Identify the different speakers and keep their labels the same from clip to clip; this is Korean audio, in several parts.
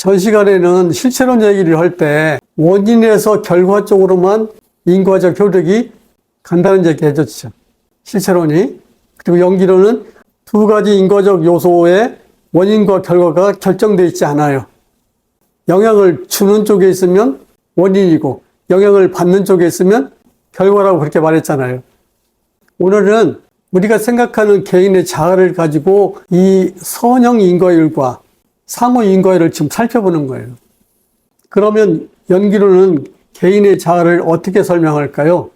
Speaker 1: 전 시간에는 실체론 얘기를 할 때 원인에서 결과 쪽으로만 인과적 효력이 간다는 얘기 해줬죠. 실체론이. 그리고 연기론은 두 가지 인과적 요소의 원인과 결과가 결정되어 있지 않아요. 영향을 주는 쪽에 있으면 원인이고 영향을 받는 쪽에 있으면 결과라고 그렇게 말했잖아요. 오늘은 우리가 생각하는 개인의 자아를 가지고 이 선형 인과율과 상호 인과율을 지금 살펴보는 거예요. 그러면 연기로는 개인의 자아를 어떻게 설명할까요?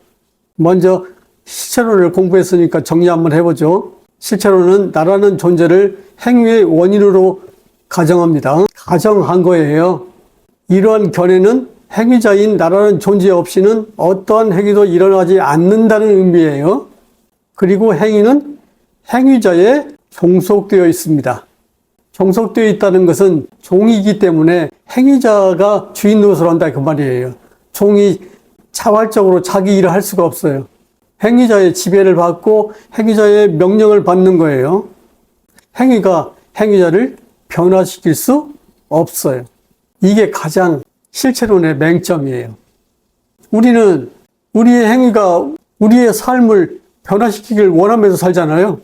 Speaker 1: 먼저 실체론을 공부했으니까 정리 한번 해보죠. 실체론은 나라는 존재를 행위의 원인으로 가정합니다. 가정한 거예요. 이러한 견해는 행위자인 나라는 존재 없이는 어떠한 행위도 일어나지 않는다는 의미예요. 그리고 행위는 행위자에 종속되어 있습니다. 종속되어 있다는 것은 종이기 때문에 행위자가 주인 노릇을 한다 그 말이에요. 종이 자발적으로 자기 일을 할 수가 없어요. 행위자의 지배를 받고 행위자의 명령을 받는 거예요. 행위가 행위자를 변화시킬 수 없어요. 이게 가장 실체론의 맹점이에요. 우리는 우리의 행위가 우리의 삶을 변화시키길 원하면서 살잖아요.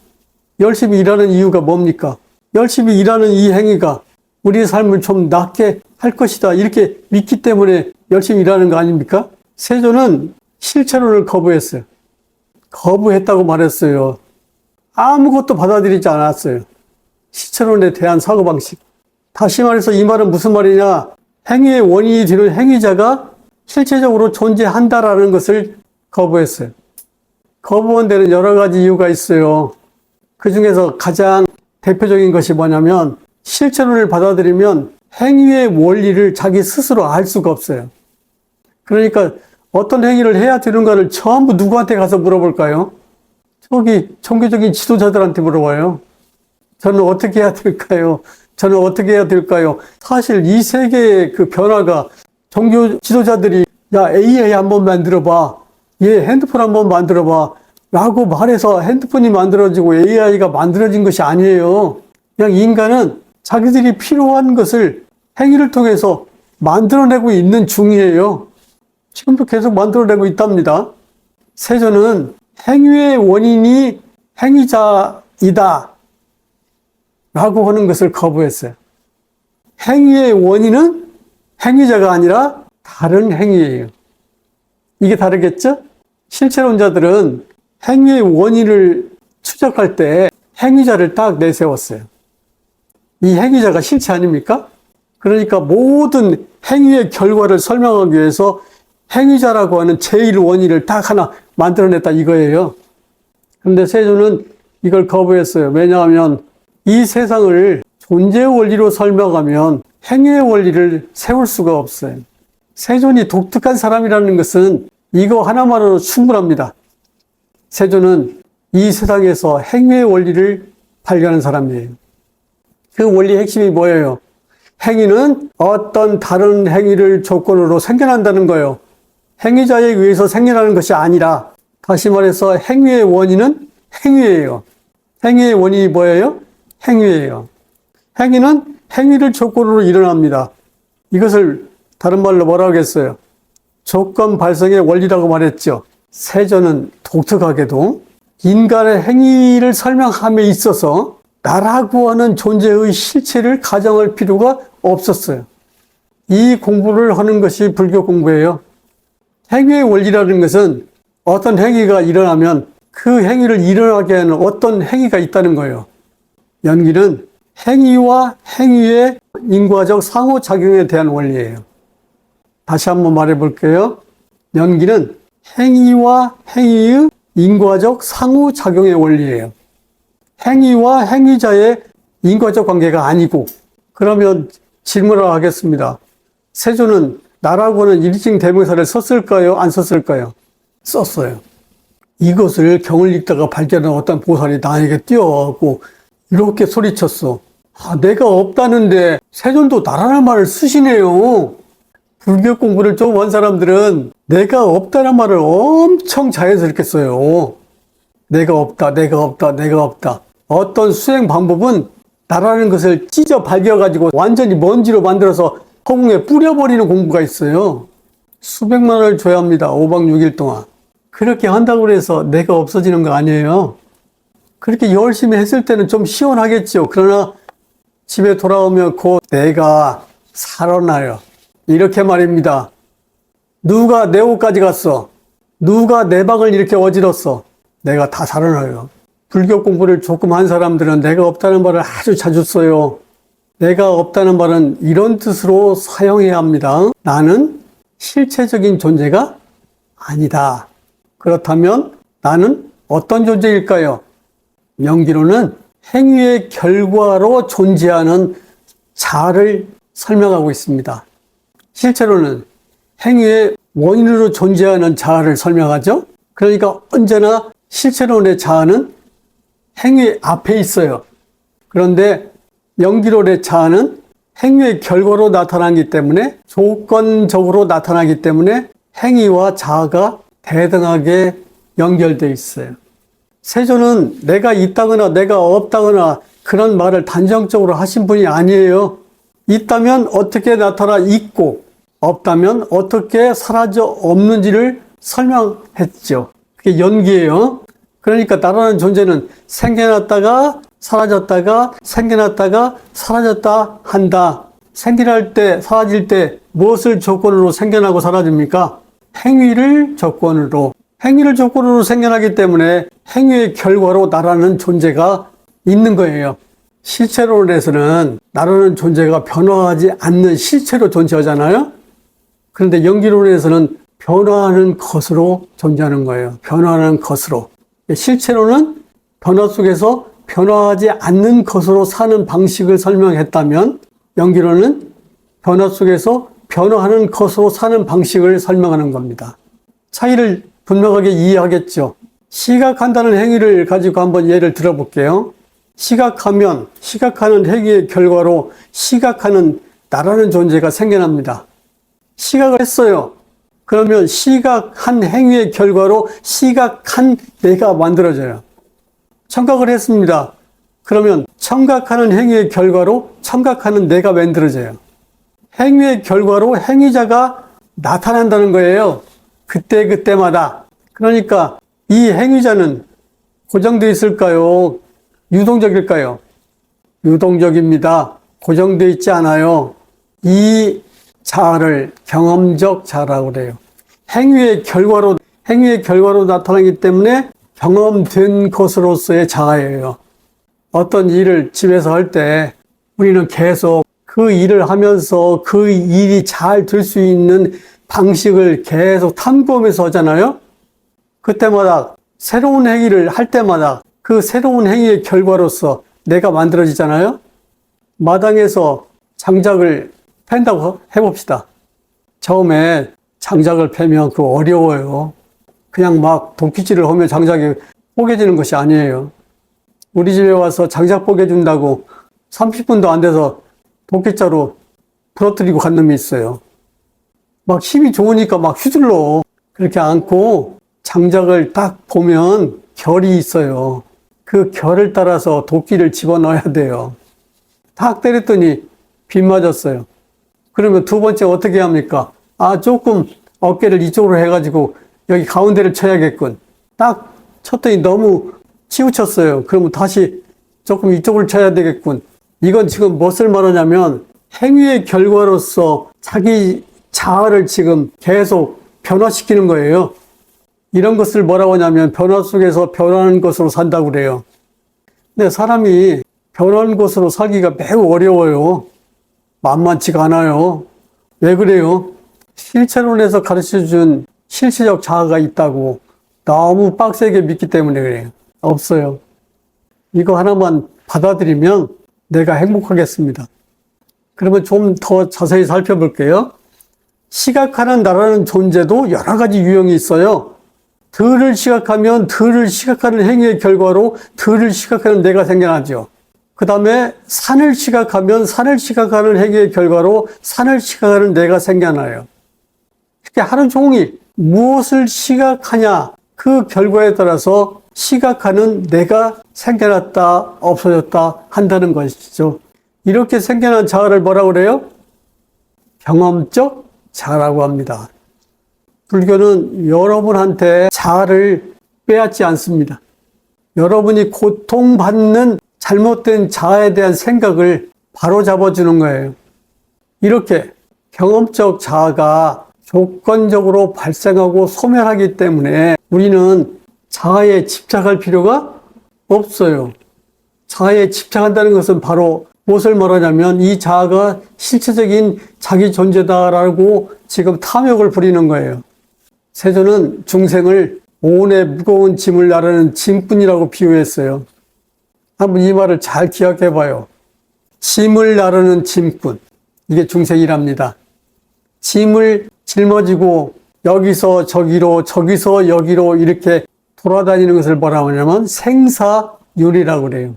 Speaker 1: 열심히 일하는 이유가 뭡니까? 열심히 일하는 이 행위가 우리의 삶을 좀 낫게 할 것이다. 이렇게 믿기 때문에 열심히 일하는 거 아닙니까? 세조는 실체론을 거부했어요. 거부했다고 말했어요. 아무것도 받아들이지 않았어요. 실체론에 대한 사고방식. 다시 말해서 이 말은 무슨 말이냐? 행위의 원인이 되는 행위자가 실체적으로 존재한다라는 것을 거부했어요. 거부한 데는 여러 가지 이유가 있어요. 그 중에서 가장 대표적인 것이 뭐냐면 실체론을 받아들이면 행위의 원리를 자기 스스로 알 수가 없어요. 그러니까 어떤 행위를 해야 되는가를 전부 누구한테 가서 물어볼까요? 저기 종교적인 지도자들한테 물어봐요. 저는 어떻게 해야 될까요? 저는 어떻게 해야 될까요? 사실 이 세계의 그 변화가 종교 지도자들이 야 AI 한번 만들어봐. 얘 핸드폰 한번 만들어봐. 라고 말해서 핸드폰이 만들어지고 AI가 만들어진 것이 아니에요. 그냥 인간은 자기들이 필요한 것을 행위를 통해서 만들어내고 있는 중이에요. 지금도 계속 만들어내고 있답니다. 세조는 행위의 원인이 행위자이다. 라고 하는 것을 거부했어요. 행위의 원인은 행위자가 아니라 다른 행위예요. 이게 다르겠죠? 실체론자들은 행위의 원인을 추적할 때 행위자를 딱 내세웠어요. 이 행위자가 실체 아닙니까? 그러니까 모든 행위의 결과를 설명하기 위해서 행위자라고 하는 제1 원인을 딱 하나 만들어냈다 이거예요. 그런데 세조는 이걸 거부했어요. 왜냐하면 이 세상을 존재 원리로 설명하면 행위의 원리를 세울 수가 없어요. 세존이 독특한 사람이라는 것은 이거 하나만으로 충분합니다. 세존은 이 세상에서 행위의 원리를 발견한 사람이에요. 그 원리의 핵심이 뭐예요? 행위는 어떤 다른 행위를 조건으로 생겨난다는 거예요. 행위자에 의해서 생겨나는 것이 아니라 다시 말해서 행위의 원인은 행위예요. 행위의 원인이 뭐예요? 행위예요. 행위는 행위를 조건으로 일어납니다. 이것을 다른 말로 뭐라 하겠어요? 조건 발생의 원리라고 말했죠. 세조는 독특하게도 인간의 행위를 설명함에 있어서 나라고 하는 존재의 실체를 가정할 필요가 없었어요. 이 공부를 하는 것이 불교 공부예요. 행위의 원리라는 것은 어떤 행위가 일어나면 그 행위를 일어나게 하는 어떤 행위가 있다는 거예요. 연기는 행위와 행위의 인과적 상호작용에 대한 원리예요. 다시 한번 말해 볼게요. 연기는 행위와 행위의 인과적 상호작용의 원리예요. 행위와 행위자의 인과적 관계가 아니고 그러면 질문을 하겠습니다. 세조는 나라고는 일칭 대명사를 썼을까요? 안 썼을까요? 썼어요. 이것을 경을 읽다가 발견한 어떤 보살이 나에게 뛰어와고 이렇게 소리쳤어. 아, 내가 없다는데 세존도 나라는 말을 쓰시네요. 불교 공부를 좀한 사람들은 내가 없다는 말을 엄청 자연스럽게 써요. 내가 없다, 내가 없다, 내가 없다. 어떤 수행 방법은 나라는 것을 찢어 발겨가지고 완전히 먼지로 만들어서 허공에 뿌려버리는 공부가 있어요. 수백만 원을 줘야 합니다. 5박 6일 동안. 그렇게 한다고 해서 내가 없어지는 거 아니에요. 그렇게 열심히 했을 때는 좀 시원하겠죠. 그러나 집에 돌아오면 곧 내가 살아나요. 이렇게 말입니다. 누가 내 옷까지 갔어? 누가 내 방을 이렇게 어지렀어? 내가 다 살아나요. 불교 공부를 조금 한 사람들은 내가 없다는 말을 아주 자주 써요. 내가 없다는 말은 이런 뜻으로 사용해야 합니다. 나는 실체적인 존재가 아니다. 그렇다면 나는 어떤 존재일까요? 명기로는 행위의 결과로 존재하는 자를 설명하고 있습니다. 실제로는 행위의 원인으로 존재하는 자아를 설명하죠. 그러니까 언제나 실체론의 자아는 행위 앞에 있어요. 그런데 연기론의 자아는 행위의 결과로 나타나기 때문에 조건적으로 나타나기 때문에 행위와 자아가 대등하게 연결되어 있어요. 세조는 내가 있다거나 내가 없다거나 그런 말을 단정적으로 하신 분이 아니에요. 있다면 어떻게 나타나 있고 없다면 어떻게 사라져 없는지를 설명했죠. 그게 연기예요. 그러니까 나라는 존재는 생겨났다가 사라졌다가 생겨났다가 사라졌다 한다. 생겨날 때 사라질 때 무엇을 조건으로 생겨나고 사라집니까? 행위를 조건으로 행위를 조건으로 생겨나기 때문에 행위의 결과로 나라는 존재가 있는 거예요. 실체론에서는 나라는 존재가 변화하지 않는 실체로 존재하잖아요. 그런데 연기론에서는 변화하는 것으로 존재하는 거예요. 변화하는 것으로. 실체로는 변화 속에서 변화하지 않는 것으로 사는 방식을 설명했다면 연기론은 변화 속에서 변화하는 것으로 사는 방식을 설명하는 겁니다. 차이를 분명하게 이해하겠죠. 시각한다는 행위를 가지고 한번 예를 들어볼게요. 시각하면 시각하는 행위의 결과로 시각하는 나라는 존재가 생겨납니다. 시각을 했어요. 그러면 시각한 행위의 결과로 시각한 내가 만들어져요. 청각을 했습니다. 그러면 청각하는 행위의 결과로 청각하는 내가 만들어져요. 행위의 결과로 행위자가 나타난다는 거예요. 그때 그때마다. 그러니까 이 행위자는 고정되어 있을까요? 유동적일까요? 유동적입니다. 고정되어 있지 않아요. 이 자아를 경험적 자라고 그래요. 행위의 결과로 행위의 결과로 나타나기 때문에 경험된 것으로서의 자아예요. 어떤 일을 집에서 할 때 우리는 계속 그 일을 하면서 그 일이 잘 될 수 있는 방식을 계속 탐구하면서 하잖아요. 그때마다 새로운 행위를 할 때마다 그 새로운 행위의 결과로서 내가 만들어지잖아요. 마당에서 장작을 팬다고 해봅시다. 처음에 장작을 패면 그 어려워요. 그냥 막 도끼질을 하면 장작이 뽀개지는 것이 아니에요. 우리 집에 와서 장작 뽀개준다고 30분도 안 돼서 도끼자로 부러뜨리고 간 놈이 있어요. 막 힘이 좋으니까 막 휘둘러. 그렇게 안고 장작을 딱 보면 결이 있어요. 그 결을 따라서 도끼를 집어넣어야 돼요. 탁 때렸더니 빗 맞았어요. 그러면 두 번째 어떻게 합니까? 아, 조금 어깨를 이쪽으로 해가지고 여기 가운데를 쳐야겠군. 딱 쳤더니 너무 치우쳤어요. 그러면 다시 조금 이쪽을 쳐야 되겠군. 이건 지금 무엇을 말하냐면 행위의 결과로서 자기 자아를 지금 계속 변화시키는 거예요. 이런 것을 뭐라고 하냐면 변화 속에서 변하는 것으로 산다고 그래요. 근데 사람이 변하는 것으로 살기가 매우 어려워요. 만만치가 않아요. 왜 그래요? 실체론에서 가르쳐 준 실체적 자아가 있다고 너무 빡세게 믿기 때문에 그래요. 없어요. 이거 하나만 받아들이면 내가 행복하겠습니다. 그러면 좀 더 자세히 살펴볼게요. 시각하는 나라는 존재도 여러 가지 유형이 있어요. 들을 시각하면 들을 시각하는 행위의 결과로 들을 시각하는 내가 생겨나죠. 그 다음에 산을 시각하면 산을 시각하는 행위의 결과로 산을 시각하는 내가 생겨나요. 이렇게 하루 종일 무엇을 시각하냐 그 결과에 따라서 시각하는 내가 생겨났다, 없어졌다 한다는 것이죠. 이렇게 생겨난 자아를 뭐라고 그래요? 경험적 자라고 합니다. 불교는 여러분한테 자아를 빼앗지 않습니다. 여러분이 고통받는 잘못된 자아에 대한 생각을 바로 잡아주는 거예요. 이렇게 경험적 자아가 조건적으로 발생하고 소멸하기 때문에 우리는 자아에 집착할 필요가 없어요. 자아에 집착한다는 것은 바로 무엇을 말하냐면 이 자아가 실체적인 자기 존재다라고 지금 탐욕을 부리는 거예요. 세조는 중생을 온의 무거운 짐을 나르는 짐꾼이라고 비유했어요. 한번 이 말을 잘 기억해 봐요. 짐을 나르는 짐꾼. 이게 중생이랍니다. 짐을 짊어지고 여기서 저기로 저기서 여기로 이렇게 돌아다니는 것을 뭐라고 하냐면 생사율이라고 그래요.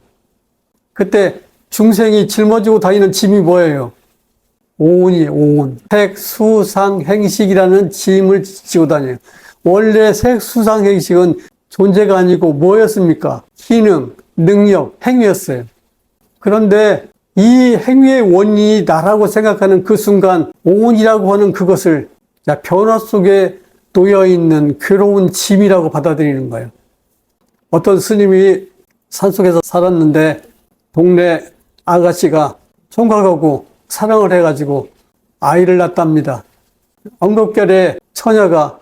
Speaker 1: 그때 중생이 짊어지고 다니는 짐이 뭐예요? 오온이에요, 오온. 색, 수, 상, 행식이라는 짐을 지고 다녀요. 원래 색, 수, 상, 행식은 존재가 아니고 뭐였습니까? 기능, 능력, 행위였어요. 그런데 이 행위의 원인이 나라고 생각하는 그 순간 오온이라고 하는 그것을 자, 변화 속에 놓여 있는 괴로운 짐이라고 받아들이는 거예요. 어떤 스님이 산속에서 살았는데 동네 아가씨가 총각하고 사랑을 해가지고 아이를 낳았답니다. 엉겁결에 처녀가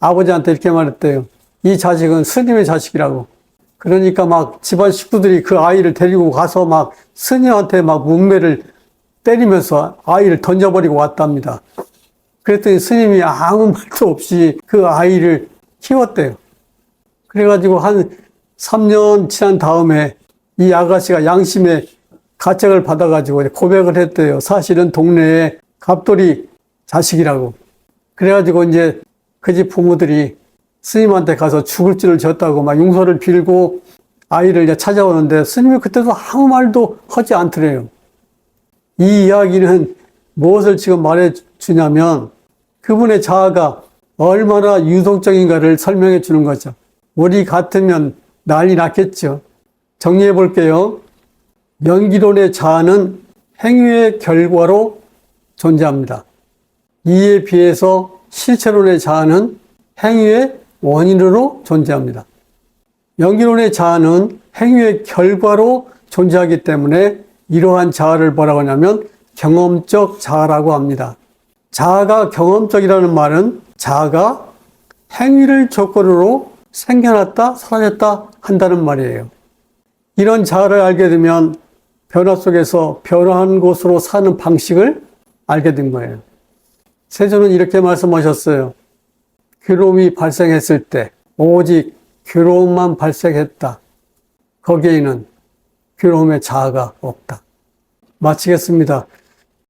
Speaker 1: 아버지한테 이렇게 말했대요. 이 자식은 스님의 자식이라고. 그러니까 막 집안 식구들이 그 아이를 데리고 가서 막 스님한테 막 문매를 때리면서 아이를 던져버리고 왔답니다. 그랬더니 스님이 아무 말도 없이 그 아이를 키웠대요. 그래가지고 한 3년 지난 다음에 이 아가씨가 양심의 가책을 받아가지고 고백을 했대요. 사실은 동네에 갑돌이 자식이라고. 그래가지고 이제 그 집 부모들이 스님한테 가서 죽을 줄을 졌다고 막 용서를 빌고 아이를 이제 찾아오는데 스님이 그때도 아무 말도 하지 않더래요. 이 이야기는 무엇을 지금 말해 주냐면 그분의 자아가 얼마나 유동적인가를 설명해 주는 거죠. 우리 같으면 난리 났겠죠. 정리해 볼게요. 연기론의 자아는 행위의 결과로 존재합니다. 이에 비해서 실체론의 자아는 행위의 원인으로 존재합니다. 연기론의 자아는 행위의 결과로 존재하기 때문에 이러한 자아를 뭐라고 하냐면 경험적 자아라고 합니다. 자아가 경험적이라는 말은 자아가 행위를 조건으로 생겨났다, 사라졌다 한다는 말이에요. 이런 자아를 알게 되면 변화 속에서 변화한 곳으로 사는 방식을 알게 된 거예요. 세조는 이렇게 말씀하셨어요. 괴로움이 발생했을 때 오직 괴로움만 발생했다. 거기에는 괴로움의 자아가 없다. 마치겠습니다.